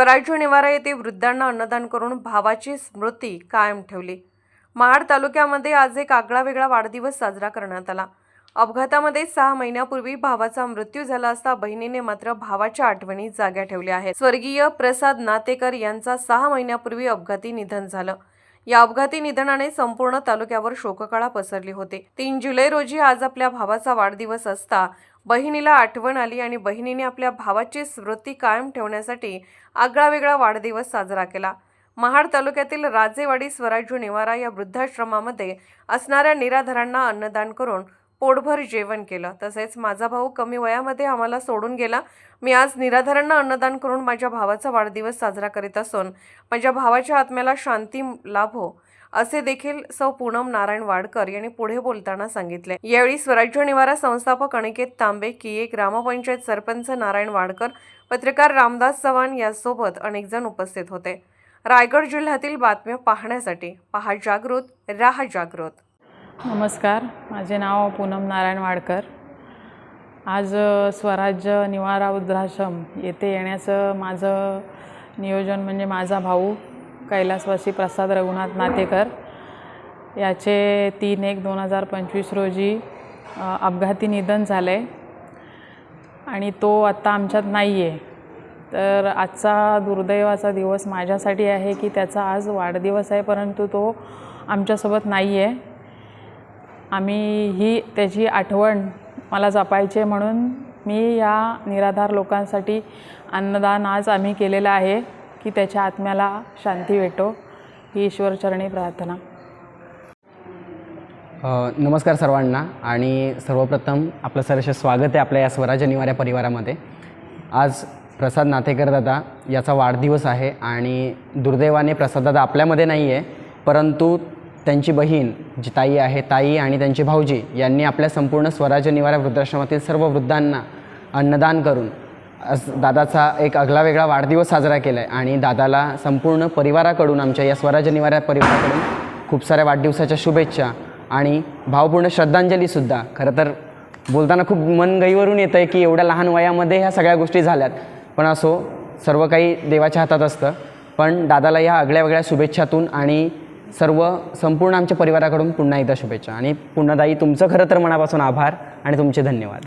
स्वराज्य निवारा येथे वृद्धांना अन्नदान करून भावाची स्मृती कायम ठेवली. महाड तालुक्यामध्ये आज एक आगळा वेगळा वाढदिवस साजरा करण्यात आला. अपघातामध्ये सहा महिन्यापूर्वी भावाचा मृत्यू झाला असता बहिणीने मात्र भावाच्या आठवणी जाग्या ठेवल्या आहेत. स्वर्गीय प्रसाद नातेकर यांचा सहा महिन्यापूर्वी अपघाती निधन झालं. या अपघाती निधनाने संपूर्ण तालुक्यावर शोककळा पसरली होती. तीन जुलै रोजी आज आपल्या भावाचा वाढदिवस असता बहिणीला आठवण आली आणि बहिणीने आपल्या भावाची स्मृती कायम ठेवण्यासाठी आगळा वेगळा वाढदिवस साजरा केला. महाड तालुक्यातील राजेवाडी स्वराज्य निवारा या वृद्धाश्रमामध्ये असणाऱ्या निराधारांना अन्नदान करून पोटभर जेवण केलं. तसेच माझा भाऊ कमी वयामध्ये आम्हाला सोडून गेला. मी आज निराधारांना अन्नदान करून माझ्या भावाचा वाढदिवस साजरा करीत असून माझ्या भावाच्या आत्म्याला शांती लाभो हो. असे देखील सौ पूनम नारायण वाडकर यांनी पुढे बोलताना सांगितले. यावेळी स्वराज्य निवारा संस्थापक अनिकेत तांबे किये ग्रामपंचायत सरपंच नारायण वाडकर पत्रकार रामदास चव्हाण यासोबत अनेक जण उपस्थित होते. रायगड जिल्ह्यातील बातम्या पाहण्यासाठी पहा जागृत राहा जागृत. नमस्कार माझे नाव पूनम नारायण वाडकर. आज स्वराज्य निवारा वृद्धाश्रम येथे येण्याचं माझं नियोजन म्हणजे माझा भाऊ कैलासवासी प्रसाद रघुनाथ नातेकर याचे तीन एक दोन हजार पंचवीस रोजी अपघाती निधन झालं. आहे आणि तो आत्ता आमच्यात नाही आहे तर आजचा दुर्दैवाचा दिवस माझ्यासाठी आहे की त्याचा आज वाढदिवस आहे परंतु तो आमच्यासोबत नाही आहे आम्ही ही त्याची आठवण मला जपायची आहे म्हणून मी या निराधार लोकांसाठी अन्नदान आज आम्ही केलेलं आहे. की त्याच्या आत्म्याला शांती भेटो. ही ईश्वरचरणी प्रार्थना. नमस्कार सर्वांना आणि सर्वप्रथम आपलं सरस स्वागत आहे आपल्या या स्वराज्य निवाऱ्या परिवारामध्ये. आज प्रसाद नातेकर दादा याचा वाढदिवस आहे आणि दुर्दैवाने प्रसाद दादा आपल्यामध्ये नाही आहे परंतु त्यांची बहीण जी ताई आहे ताई आणि त्यांचे भाऊजी यांनी आपल्या संपूर्ण स्वराज्य निवारा वृद्धाश्रमातील सर्व वृद्धांना अन्नदान करून दादाचा एक आगळा वेगळा वाढदिवस साजरा केला आहे आणि दादाला संपूर्ण परिवाराकडून आमच्या या स्वराज निवाऱ्या परिवाराकडून खूप साऱ्या वाढदिवसाच्या शुभेच्छा आणि भावपूर्ण श्रद्धांजलीसुद्धा खरं तर बोलताना खूप मन गैवरून येतं आहे की एवढ्या लहान वयामध्ये ह्या सगळ्या गोष्टी झाल्यात. पण असो सर्व काही देवाच्या हातात असतं. पण दादाला या आगळ्या वेगळ्या शुभेच्छातून आणि सर्व संपूर्ण आमच्या परिवाराकडून पुन्हा एकदा शुभेच्छा. आणि पुन्हादाई तुमचं खरं तर मनापासून आभार आणि तुमचे धन्यवाद.